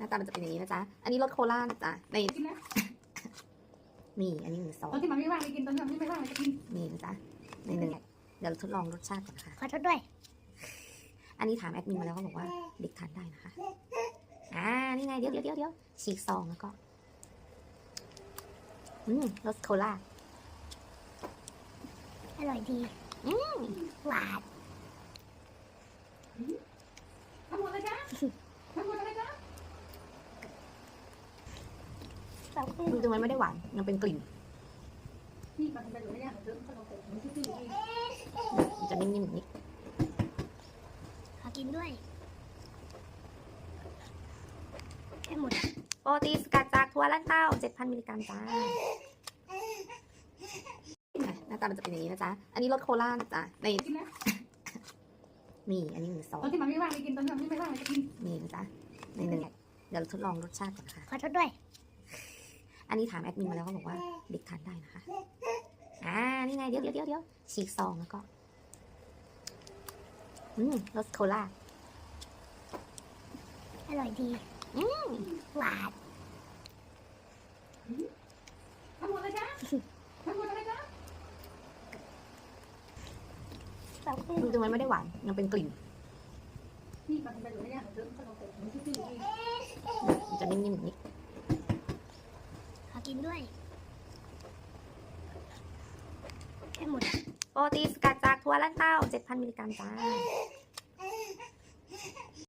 น้าตามันจะเป็นอย่างนี้นะจ๊ะ อันนี้รสโคล่านะจ๊ะในกินนะนี่อันนี้หนึ่งซอตอนที่มันไม่ว่างไม่กินตอนที่มันไม่ว่างมันจะกินนี่นะจ๊ะในหนึ่งเดี๋ยวทดลองรสชาติก่อนนะคะขอโทษด้วย อันนี้ถามแอดมินมาแล้วเขาบอกว่าเด็กทานได้นะคะ อ่า นี่ไง เดี๋ยวเดี๋ยวเดี๋ยวเดี๋ยวฉีกซองแล้วก็ อืมรสโคล่าอร่อยดี อืมหวาน ทำหมดเลยจ้ะทำหมดเลยจ้ะ สอง จริงๆมันไม่ได้หวาน มันเป็นกลิ่นนี่มันเป็นแบบนี้อย่างเดิมขนมผมไม่ใช่ที่นี่มันจะนิ่มๆอย่างนี้ขอกินด้วยให้หมด โปรตีนสกัดจากถั่วลันเต้า 7,000 มิลลิกรัมจ้าอะหน้าตามันจะเป็นอย่างนี้นะจ๊ะ อันนี้รสโคล่านะจ๊ะในกินนะนี่อันนี้หนึ่งซอตอนที่มันไม่ว่างไม่กินตอนที่มันไม่ว่างมันจะกินนี่นะจ๊ะในหนึ่งเดี๋ยวทดลองรสชาติก่อนนะคะขอโทษด้วย อันนี้ถามแอดมินมาแล้วเขาบอกว่าเด็กทานได้นะคะ อ่า นี่ไง เดี๋ยวเดี๋ยวเดี๋ยวเดี๋ยวฉีกซองแล้วก็ อืมรสโคล่าอร่อยดี อืมหวานทำหมดเลยจ้ะทำหมดเลยจ้ะสองจริงๆมันไม่ได้หวาน มันเป็นกลิ่นนี่มันเป็นแบบนี้อย่างเดิมขนมผมไม่ใช่ที่นี่มันจะนิ่มๆอย่างนี้ขอกิน ด้วยให้หมด โปรตีนสกัดจากถั่วลันเต้า 7,000 มิลลิกรัมจ้า